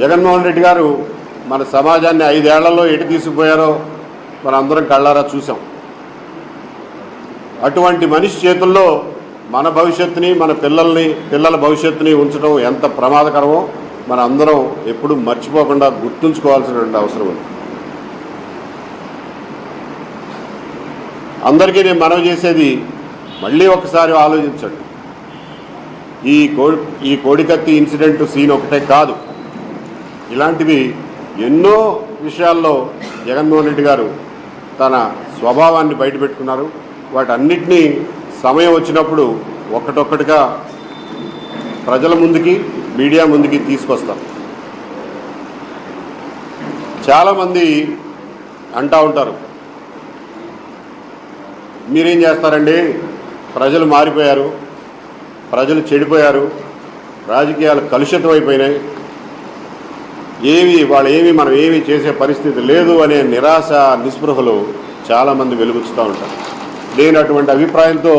జగన్మోహన్ రెడ్డి గారు మన సమాజాన్ని ఐదేళ్ళలో ఎటు తీసుకుపోయారో మన అందరం కళ్ళారా చూసాం అటువంటి మనిషి చేతుల్లో మన భవిష్యత్తుని మన పిల్లల్ని పిల్లల భవిష్యత్తుని ఉంచడం ఎంత ప్రమాదకరమో మన అందరం ఎప్పుడు మర్చిపోకుండా గుర్తుంచుకోవాల్సినటువంటి అవసరం ఉంది. అందరికీ నేను మనవి చేసేది మళ్ళీ ఒకసారి ఆలోచించండి. ఈ కోడి ఈ కోడికత్తి ఇన్సిడెంట్ సీన్ ఒకటే కాదు. ఇలాంటివి ఎన్నో విషయాల్లో జగన్మోహన్ రెడ్డి గారు తన స్వభావాన్ని బయటపెట్టుకున్నారు. వాటన్నిటినీ సమయం వచ్చినప్పుడు ఒక్కటొక్కటిగా ప్రజల ముందుకి మీడియా ముందుకి తీసుకొస్తాం. చాలామంది అంటా ఉంటారు. మీరేం చేస్తారండి? ప్రజలు మారిపోయారు ప్రజలు చెడిపోయారు రాజకీయాలు కలుషితం అయిపోయినాయి ఏవి వాళ్ళు ఏమి మనం ఏమి చేసే పరిస్థితి లేదు అనే నిరాశ నిస్పృహలు చాలామంది వెలుగుస్తూ ఉంటారు. నేను అటువంటి అభిప్రాయంతో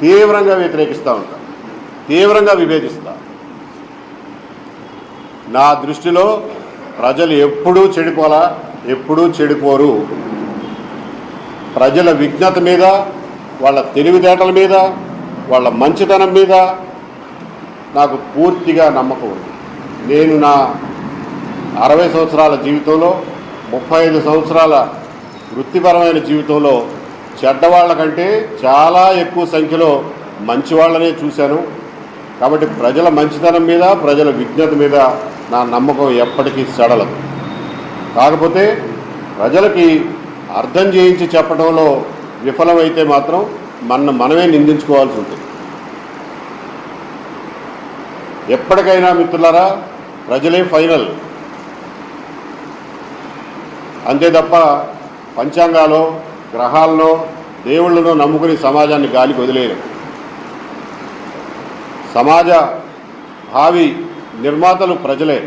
తీవ్రంగా వ్యతిరేకిస్తూ ఉంటాను తీవ్రంగా విభేదిస్తా. నా దృష్టిలో ప్రజలు ఎప్పుడూ చెడిపోలా ఎప్పుడూ చెడిపోరు. ప్రజల విజ్ఞత మీద వాళ్ళ తెలివితేటల మీద వాళ్ళ మంచితనం మీద నాకు పూర్తిగా నమ్మకం ఉంది. నేను నా అరవై సంవత్సరాల జీవితంలో ముప్పై ఐదు సంవత్సరాల వృత్తిపరమైన జీవితంలో చెడ్డవాళ్ళ కంటే చాలా ఎక్కువ సంఖ్యలో మంచి వాళ్ళనే చూశాను. కాబట్టి ప్రజల మంచితనం మీద ప్రజల విజ్ఞత మీద నా నమ్మకం ఎప్పటికీ సడలదు. కాకపోతే ప్రజలకి అర్థం చేయించి చెప్పడంలో విఫలమైతే మాత్రం మన మనమే నిందించుకోవాల్సి ఉంటుంది. ఎప్పటికైనా మిత్రులారా ప్రజలే ఫైనల్. అంతే తప్ప పంచాంగాలో గ్రహాల్లో దేవుళ్ళను నమ్ముకుని సమాజాన్ని గాలికి వదిలేరు సమాజ భావి నిర్మాతలు ప్రజలే.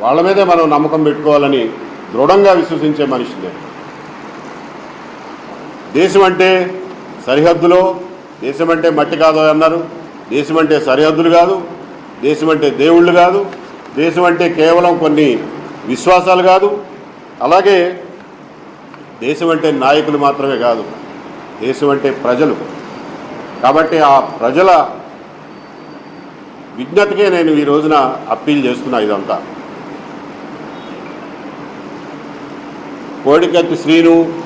వాళ్ళ మీదే మనం నమ్మకం పెట్టుకోవాలని దృఢంగా విశ్వసించే మనిషినే దేశం అంటే సరిహద్దులో దేశం అంటే మట్టి కాదు అన్నారు. దేశం అంటే సరిహద్దులు కాదు దేశం అంటే దేవుళ్ళు కాదు దేశం అంటే కేవలం కొన్ని విశ్వాసాలు కాదు అలాగే దేశం అంటే నాయకులు మాత్రమే కాదు దేశం అంటే ప్రజలు. కాబట్టి ఆ ప్రజల విజ్ఞతకే నేను ఈ రోజున అప్పీల్ చేస్తున్నా ఇదంతా. కోడికత్తి శ్రీను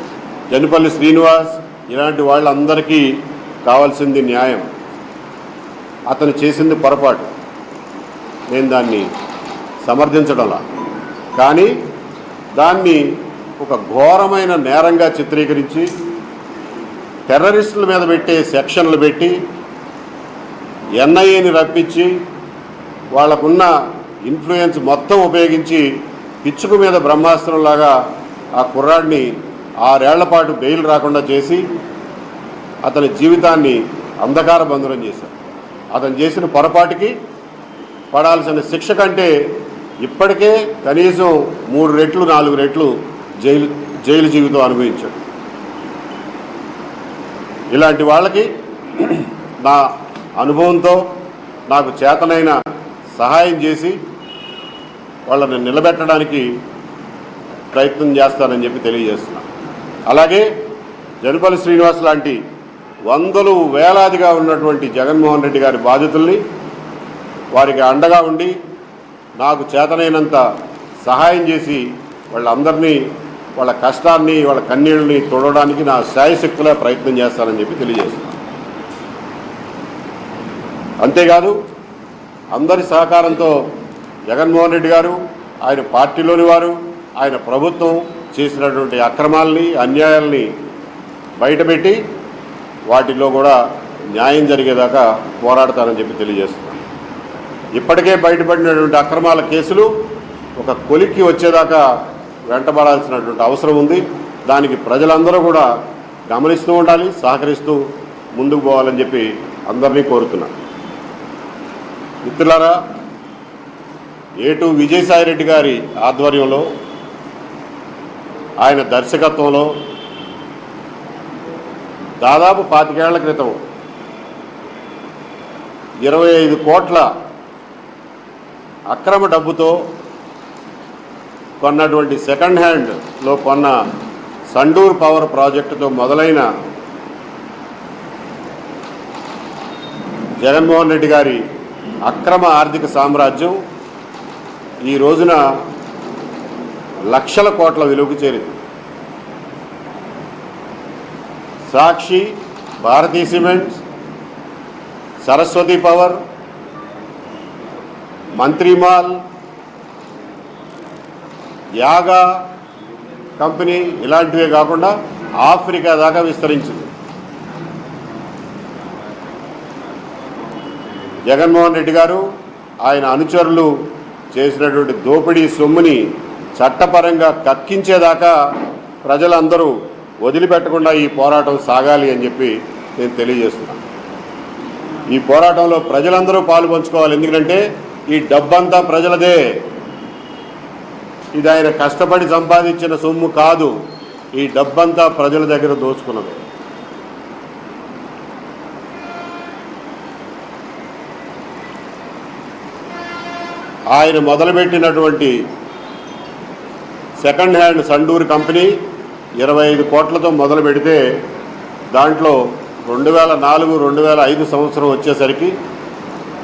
జనపల్లి శ్రీనివాస్ ఇలాంటి వాళ్ళందరికీ కావాల్సింది న్యాయం. అతను చేసింది పొరపాటు. నేను దాన్ని సమర్థించడంలా. కానీ దాన్ని ఒక ఘోరమైన నేరంగా చిత్రీకరించి టెర్రరిస్టుల మీద పెట్టే సెక్షన్లు పెట్టి ఎన్ఐఏని రప్పించి వాళ్ళకున్న ఇన్ఫ్లుయెన్స్ మొత్తం ఉపయోగించి పిచ్చుకు మీద బ్రహ్మాస్త్రంలాగా ఆ కుర్రాడిని ఆరేళ్ళ పాటు బెయిల్ రాకుండా చేసి అతని జీవితాన్ని అంధకార బంధనం చేశారు. అతను చేసిన పొరపాటుకి పడాల్సిన శిక్ష కంటే ఇప్పటికే కనీసం మూడు రెట్లు నాలుగు రెట్లు జైలు జైలు జీవితం అనుభవించాడు. ఇలాంటి వాళ్ళకి నా అనుభవంతో నాకు చేతనైన సహాయం చేసి వాళ్ళని నిలబెట్టడానికి ప్రయత్నం చేస్తానని చెప్పి తెలియజేస్తున్నా. అలాగే జనపల్లి శ్రీనివాస్ లాంటి వందలు వేలాదిగా ఉన్నటువంటి జగన్మోహన్ రెడ్డి గారి బాధితుల్ని వారికి అండగా ఉండి నాకు చేతనైనంత సహాయం చేసి వాళ్ళందరినీ వాళ్ళ కష్టాన్ని వాళ్ళ కన్నీళ్ళని తొడవడానికి నా శాయశక్తులే ప్రయత్నం చేస్తానని చెప్పి తెలియజేస్తున్నాను. అంతేకాదు అందరి సహకారంతో జగన్మోహన్ రెడ్డి గారు ఆయన పార్టీలోని వారు ఆయన ప్రభుత్వం చేసినటువంటి అక్రమాలని అన్యాయాల్ని బయటపెట్టి వాటిలో కూడా న్యాయం జరిగేదాకా పోరాడతానని చెప్పి తెలియజేస్తున్నాను. ఇప్పటికే బయటపడినటువంటి అక్రమాల కేసులు ఒక కొలిక్కి వచ్చేదాకా వెంటబడాల్సినటువంటి అవసరం ఉంది. దానికి ప్రజలందరూ కూడా గమనిస్తూ ఉండాలి సహకరిస్తూ ముందుకు పోవాలని చెప్పి అందరినీ కోరుతున్నా. మిత్రులారా ఏటు విజయసాయిరెడ్డి గారి ఆధ్వర్యంలో ఆయన దర్శకత్వంలో దాదాపు పాతికేళ్ళ క్రితం ఇరవై ఐదు కోట్ల అక్రమ డబ్బుతో కొన్నటువంటి సెకండ్ హ్యాండ్లో కొన్న సండూర్ పవర్ ప్రాజెక్టుతో మొదలైన జగన్మోహన్ రెడ్డి గారి అక్రమ ఆర్థిక సామ్రాజ్యం ఈ రోజున లక్షల కోట్ల విలువకు చేరింది. సాక్షి భారతీ సిమెంట్స్ సరస్వతి పవర్ మంత్రిమాల్ యాగా కంపెనీ ఇలాంటివే కాకుండా ఆఫ్రికా దాకా విస్తరించింది. జగన్మోహన్ రెడ్డి గారు ఆయన అనుచరులు చేసినటువంటి దోపిడీ సొమ్ముని చట్టపరంగా కక్కించేదాకా ప్రజలందరూ వదిలిపెట్టకుండా ఈ పోరాటం సాగాలి అని చెప్పి నేను తెలియజేస్తున్నాను. ఈ పోరాటంలో ప్రజలందరూ పాలు పంచుకోవాలి. ఎందుకంటే ఈ డబ్బంతా ప్రజలదే. ఇది ఆయన కష్టపడి సంపాదించిన సొమ్ము కాదు ఈ డబ్బంతా ప్రజల దగ్గర దోచుకున్నది. ఆయన మొదలుపెట్టినటువంటి సెకండ్ హ్యాండ్ సండూర్ కంపెనీ ఇరవై ఐదు కోట్లతో మొదలు పెడితే దాంట్లో రెండు వేల నాలుగు రెండు వేల ఐదు సంవత్సరం వచ్చేసరికి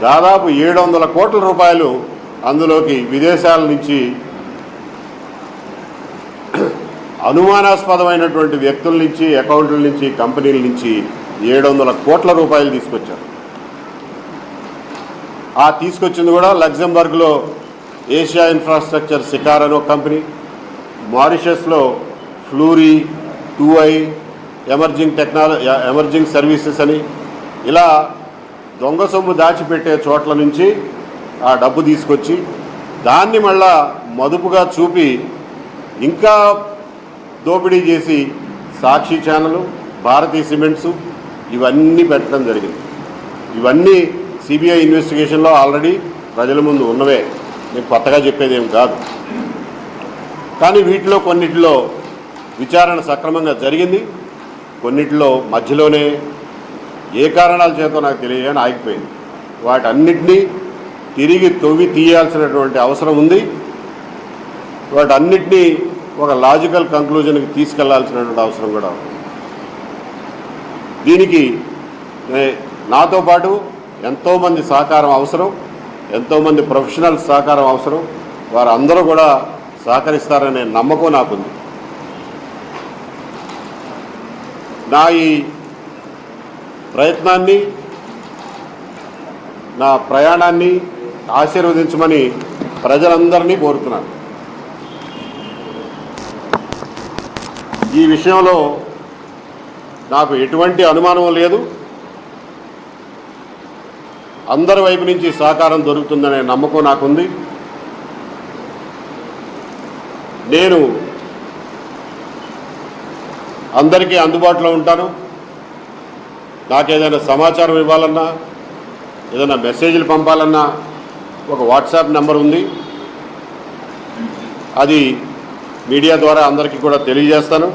దాదాపు ఏడు వందల కోట్ల రూపాయలు అందులోకి విదేశాల నుంచి అనుమానాస్పదమైనటువంటి వ్యక్తుల నుంచి అకౌంట్ల నుంచి కంపెనీల నుంచి ఏడు వందల కోట్ల రూపాయలు తీసుకొచ్చారు. ఆ తీసుకొచ్చింది కూడా లగ్జంబర్గ్లో ఏషియా ఇన్ఫ్రాస్ట్రక్చర్ సికార్ అనే ఒక కంపెనీ మారిషస్లో ఫ్లూరీ టూఐ ఐ ఎమర్జింగ్ టెక్నాలజీ ఎమర్జింగ్ సర్వీసెస్ అని. ఇలా దొంగ సొమ్ము దాచిపెట్టే చోట్ల నుంచి ఆ డబ్బు తీసుకొచ్చి దాన్ని మళ్ళా మదుపుగా చూపి ఇంకా దోపిడీ చేసి సాక్షి ఛానల్ భారతీ సిమెంట్స్ ఇవన్నీ పెట్టడం జరిగింది. ఇవన్నీ సిబిఐ ఇన్వెస్టిగేషన్లో ఆల్రెడీ ప్రజల ముందు ఉన్నవే. నేను కొత్తగా చెప్పేదేం కాదు. కానీ వీటిలో కొన్నిటిలో విచారణ సక్రమంగా జరిగింది. కొన్నిటిలో మధ్యలోనే ఏ కారణాల చేత నాకు తెలియని ఆగిపోయింది. వాటన్నిటినీ తిరిగి తొవ్వి తీయాల్సినటువంటి అవసరం ఉంది. వాటన్నిటినీ ఒక లాజికల్ కంక్లూజన్కి తీసుకెళ్ళాల్సినటువంటి అవసరం కూడా ఉంది. దీనికి నాతో పాటు ఎంతోమంది సహకారం అవసరం ఎంతోమంది ప్రొఫెషనల్ సహకారం అవసరం వారందరూ కూడా సహకరిస్తారనే నమ్మకం నాకుంది. నా ఈ ప్రయత్నాన్ని నా ప్రయాణాన్ని ఆశీర్వదించమని ప్రజలందరినీ కోరుతున్నాను. ఈ విషయంలో నాకు ఎటువంటి అనుమానం లేదు. అందరి వైపు నుంచి సహకారం దొరుకుతుందనే నమ్మకం నాకుంది. నేను అందరికీ అందుబాటులో ఉంటాను. నాకు ఏదైనా సమాచారం ఇవ్వాలన్నా ఏదైనా మెసేజ్లు పంపాలన్నా ఒక వాట్సాప్ నెంబర్ ఉంది. అది మీడియా ద్వారా అందరికీ కూడా తెలియజేస్తాను.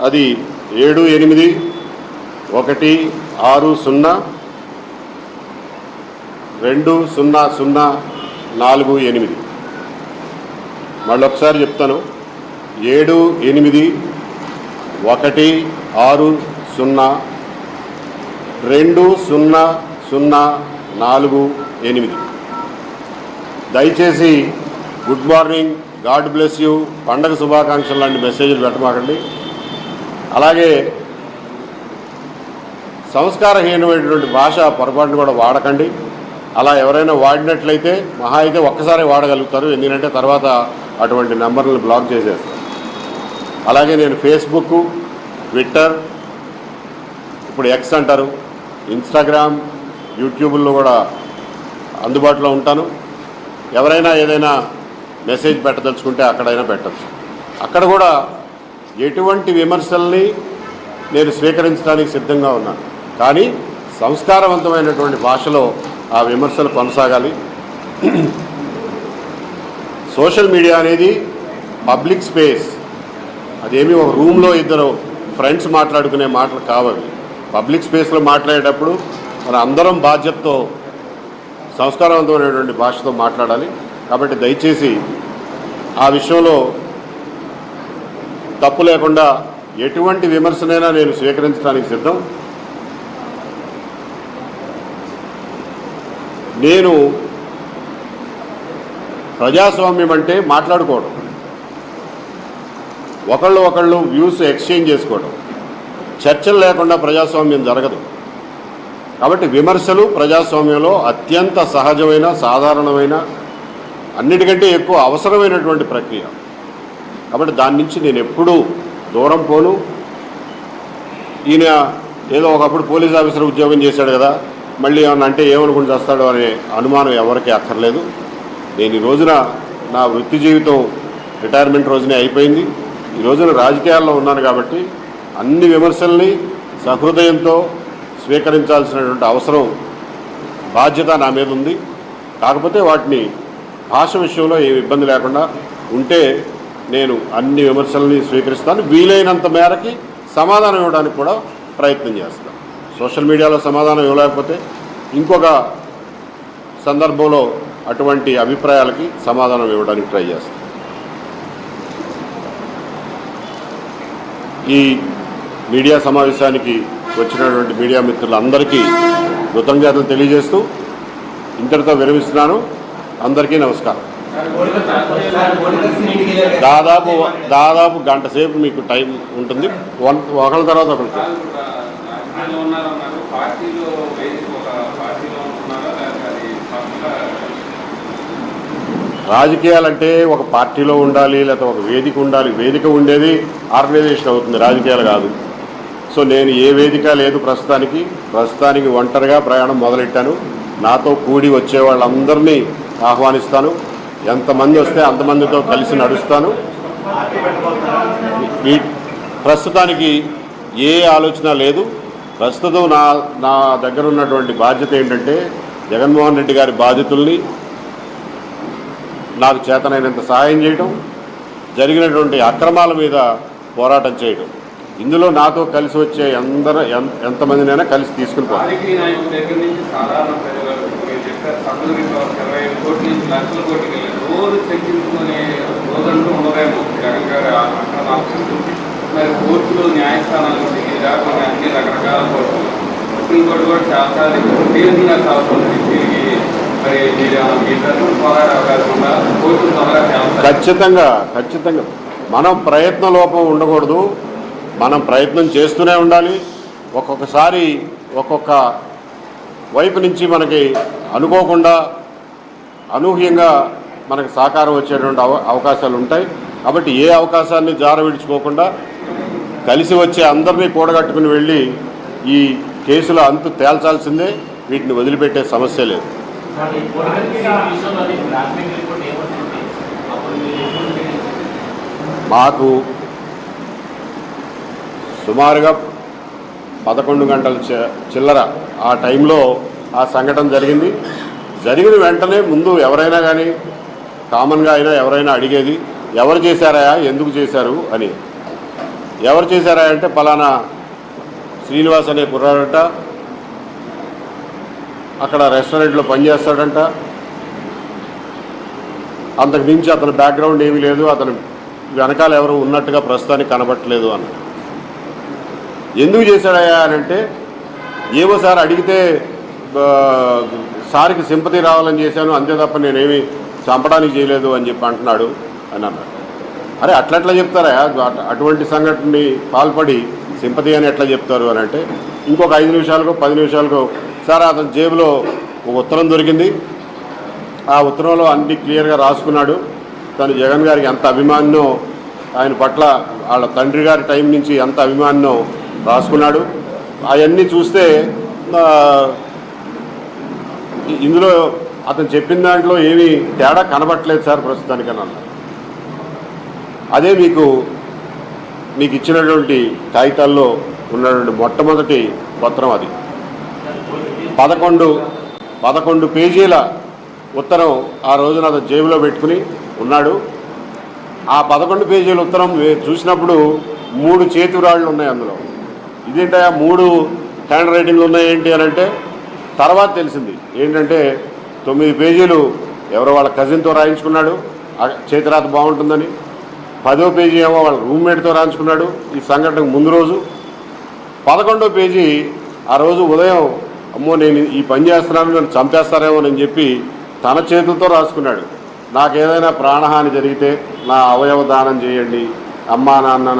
అది ఏడు ఎనిమిది ఒకటి ఆరు సున్నా రెండు సున్నా సున్నా నాలుగు ఎనిమిది. మళ్ళీ ఒకసారి చెప్తాను. ఏడు ఎనిమిది ఒకటి ఆరు సున్నా రెండు సున్నా సున్నా నాలుగు ఎనిమిది. దయచేసి good morning God bless you. పండగ శుభాకాంక్షలు లాంటి మెసేజ్లు పెట్టమాకండి. అలాగే సంస్కారహీనమైనటువంటి భాష పొరపాటును కూడా వాడకండి. అలా ఎవరైనా వాడినట్లయితే మహా అయితే ఒక్కసారి వాడగలుగుతారు. ఎందుకంటే తర్వాత అటువంటి నెంబర్లను బ్లాక్ చేసేస్తారు. అలాగే నేను ఫేస్బుక్ ట్విట్టర్ ఇప్పుడు ఎక్స్ అంటారు. ఇన్స్టాగ్రామ్ యూట్యూబ్లో కూడా అందుబాటులో ఉంటాను. ఎవరైనా ఏదైనా మెసేజ్ పెట్టదలుచుకుంటే అక్కడైనా పెట్టచ్చు. అక్కడ కూడా ఎటువంటి విమర్శల్ని నేను స్వీకరించడానికి సిద్ధంగా ఉన్నాను. కానీ సంస్కారవంతమైనటువంటి భాషలో ఆ విమర్శలు కొనసాగాలి. సోషల్ మీడియా అనేది పబ్లిక్ స్పేస్. అదేమి ఒక రూమ్లో ఇద్దరు ఫ్రెండ్స్ మాట్లాడుకునే మాటలు కావవి. పబ్లిక్ స్పేస్లో మాట్లాడేటప్పుడు మన అందరం బాధ్యతతో సంస్కారవంతమైనటువంటి భాషతో మాట్లాడాలి. కాబట్టి దయచేసి ఆ విషయంలో తప్పు లేకుండా ఎటువంటి విమర్శనైనా నేను స్వీకరించడానికి సిద్ధం. నేను ప్రజాస్వామ్యం అంటే మాట్లాడుకోవడం. ఒకళ్ళు ఒకళ్ళు వ్యూస్ ఎక్స్చేంజ్ చేసుకోవడం. చర్చలు లేకుండా ప్రజాస్వామ్యం జరగదు. కాబట్టి విమర్శలు ప్రజాస్వామ్యంలో అత్యంత సహజమైన సాధారణమైన అన్నిటికంటే ఎక్కువ అవసరమైనటువంటి ప్రక్రియ. కాబట్టి దాని నుంచి నేను ఎప్పుడూ దూరం పోను. ఈయన ఏదో ఒకప్పుడు పోలీస్ ఆఫీసర్ ఉద్యోగం చేశాడు కదా మళ్ళీ ఏమన్నా అంటే ఏమనుకుని చేస్తాడో అనే అనుమానం ఎవరికీ అక్కర్లేదు. నేను ఈ రోజున నా వృత్తి జీవితం రిటైర్మెంట్ రోజునే అయిపోయింది. ఈ రోజున రాజకీయాల్లో ఉన్నాను కాబట్టి అన్ని విమర్శల్ని సహృదయంతో స్వీకరించాల్సినటువంటి అవసరం బాధ్యత నా మీద ఉంది. కాకపోతే వాటిని భాష విషయంలో ఏ ఇబ్బంది లేకుండా ఉంటే నేను అన్ని విమర్శల్ని స్వీకరిస్తాను. వీలైనంత మేరకి సమాధానం ఇవ్వడానికి కూడా ప్రయత్నం చేస్తాను. సోషల్ మీడియాలో సమాధానం ఇవ్వలేకపోతే ఇంకొక సందర్భంలో అటువంటి అభిప్రాయాలకి సమాధానం ఇవ్వడానికి ట్రై చేస్తాను. ఈ మీడియా సమావేశానికి వచ్చినటువంటి మీడియా మిత్రులందరికీ కృతజ్ఞతలు తెలియజేస్తూ ఇంతటితో విరమిస్తున్నాను. అందరికీ నమస్కారం. దాదాపు దాదాపు గంట సేపు మీకు టైం ఉంటుంది. వన్ ఒకళ్ళ తర్వాత ఒకరికి రాజకీయాలంటే ఒక పార్టీలో ఉండాలి లేకపోతే ఒక వేదిక ఉండాలి. వేదిక ఉండేది ఆర్గనైజేషన్ అవుతుంది. రాజకీయాలు కాదు. సో నేను ఏ వేదిక లేదు ప్రస్తుతానికి. ప్రస్తుతానికి ఒంటరిగా ప్రయాణం మొదలెట్టాను. నాతో కూడి వచ్చే వాళ్ళందరినీ ఆహ్వానిస్తాను. ఎంతమంది వస్తే అంతమందితో కలిసి నడుస్తాను. ఈ ప్రస్తుతానికి ఏ ఆలోచన లేదు. ప్రస్తుతం నా నా దగ్గర ఉన్నటువంటి బాధ్యత ఏంటంటే జగన్మోహన్ రెడ్డి గారి బాధితుల్ని నాకు చేతనైనంత సహాయం చేయడం జరిగినటువంటి అక్రమాల మీద పోరాటం చేయడం ఇందులో నాతో కలిసి వచ్చే అందరూ ఎంతమందినైనా కలిసి తీసుకుని ఖచ్చితంగా ఖచ్చితంగా. మనం ప్రయత్న లోపం ఉండకూడదు. మనం ప్రయత్నం చేస్తూనే ఉండాలి. ఒక్కొక్కసారి ఒక్కొక్క వైపు నుంచి మనకి అనుకోకుండా అనూహ్యంగా మనకు సహకారం వచ్చేటువంటి అవ అవకాశాలు ఉంటాయి. కాబట్టి ఏ అవకాశాన్ని జార విడుచుకోకుండా కలిసి వచ్చే అందరినీ కూడగట్టుకుని వెళ్ళి ఈ కేసుల అంతు తేల్చాల్సిందే. వీటిని వదిలిపెట్టే సమస్య లేదు. మరి పొలిటికల్ విషయంలో అది బ్లాక్మెయిల్ రిపోర్ట్ ఏమవుతుంది అప్పుడు మీరు ఎప్పుడు మాకు సుమారుగా పదకొండు గంటల చి- చిల్లర ఆ టైంలో ఆ సంఘటన జరిగింది. జరిగిన వెంటనే ముందు ఎవరైనా కానీ కామన్గా అయినా ఎవరైనా అడిగేది ఎవరు చేశారా ఎందుకు చేశారు అని. ఎవరు చేశారా అంటే పలానా శ్రీనివాస్ అనే కుర్రాడట అక్కడ రెస్టారెంట్లో పనిచేస్తాడంట. అంతకు మించి అతని బ్యాక్గ్రౌండ్ ఏమీ లేదు అతను వెనకాల ఎవరు ఉన్నట్టుగా ప్రస్తుతానికి కనబట్టలేదు అని. ఎందుకు చేశాడయ్యా అని అంటే ఏమో సార్ అడిగితే సార్కి సింపతి రావాలని చేశాను అంతే తప్ప నేనేమి చంపడానికి చేయలేదు అని చెప్పి అంటున్నాడు అని అన్నాడు అరే అట్లట్లా చెప్తారా అటువంటి సంఘటనని పాల్పడి సింపతి అని ఎట్లా చెప్తారు అని అంటే ఇంకొక ఐదు నిమిషాలకు పది నిమిషాలకు సార్ అతని జేబులో ఒక ఉత్తరం దొరికింది. ఆ ఉత్తరంలో అన్ని క్లియర్గా రాసుకున్నాడు. తను జగన్ గారికి ఎంత అభిమానో ఆయన పట్ల వాళ్ళ తండ్రి గారి టైం నుంచి ఎంత అభిమానో రాసుకున్నాడు. అవన్నీ చూస్తే ఇందులో అతను చెప్పిన దాంట్లో ఏమీ తేడా కనబట్టలేదు సార్ ప్రస్తుతానికి అని అదే మీకు మీకు ఇచ్చినటువంటి కాగితాల్లో ఉన్నటువంటి మొట్టమొదటి పత్రం అది. పదకొండు పదకొండు పేజీల ఉత్తరం ఆ రోజున అతను జేబులో పెట్టుకుని ఉన్నాడు. ఆ పదకొండు పేజీల ఉత్తరం చూసినప్పుడు మూడు చేతిరాళ్ళు ఉన్నాయి అందులో. ఇదేంటా మూడు హ్యాండ్ రైటింగ్లు ఉన్నాయి ఏంటి అని అంటే తర్వాత తెలిసింది. ఏంటంటే తొమ్మిది పేజీలు ఎవరో వాళ్ళ కజిన్తో రాయించుకున్నాడు చేతిరాత బాగుంటుందని. పదో పేజీ ఏమో వాళ్ళ రూమ్మేట్తో రాయించుకున్నాడు ఈ సంఘటనకు ముందు రోజు. పదకొండో పేజీ ఆ రోజు ఉదయం అమ్మో నేను ఈ పని చేస్తున్నాను నన్ను చంపేస్తారేమో అని చెప్పి తన చేతులతో రాసుకున్నాడు. నాకు ఏదైనా ప్రాణహాని జరిగితే నా అవయవ దానం చేయండి అమ్మా నాన్న